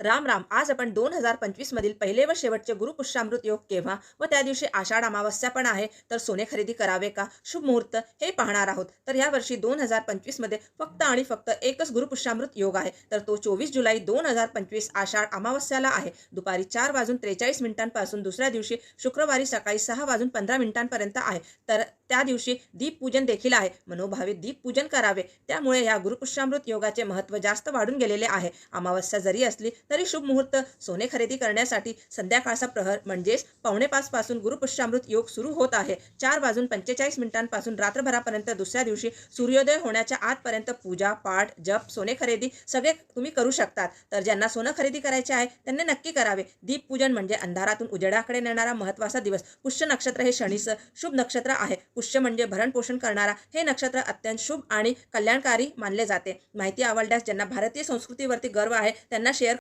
राम राम आज आपण दोन हजार पंचवीस मधील पहिले व शेवटचे गुरुपुष्यामृत योग केव्हा व त्या दिवशी आषाढ अमावस्या पण आहे तर सोने खरेदी करावे का? शुभ मुहूर्त हे पाहणार आहोत. तर या वर्षी दोन हजार पंचवीसमध्ये फक्त आणि फक्त एकच गुरुपुष्यामृत योग आहे तर तो चोवीस जुलै दोन हजार पंचवीस आषाढ अमावस्याला आहे. दुपारी चार वाजून त्रेचाळीस मिनिटांपासून दुसऱ्या दिवशी शुक्रवारी सकाळी सहा वाजून पंधरा मिनिटांपर्यंत आहे. तर त्या दिवशी दीपपूजन देखील आहे. मनोभावे दीपपूजन करावे. त्यामुळे या गुरुपुष्यामृत योगाचे महत्त्व जास्त वाढून गेलेले आहे. अमावस्या जरी असली तरी शुभ मुहूर्त सोने खरेदी करण्यासाठी संध्याकाळचा प्रहर म्हणजेच पावणे पाच पासून गुरुपुष्यामृत योग सुरू होत आहे. चार वाजून पंचेचाळीस मिनिटांपासून रात्रभरापर्यंत दुसऱ्या दिवशी सूर्योदय होण्याच्या आतपर्यंत पूजा पाठ जप सोने खरेदी सगळे तुम्ही करू शकतात. तर ज्यांना सोनं खरेदी करायचे आहे त्यांनी नक्की करावे. दीपपूजन म्हणजे अंधारातून उजेडाकडे नेणारा महत्त्वाचा दिवस. पुष्य नक्षत्र हे शनीचं शुभ नक्षत्र आहे. पुष्य म्हणजे भरणपोषण करणारा. हे नक्षत्र अत्यंत शुभ आणि कल्याणकारी मानले जाते. माहिती आवडल्यास ज्यांना भारतीय संस्कृतीवरती गर्व आहे त्यांना शेअर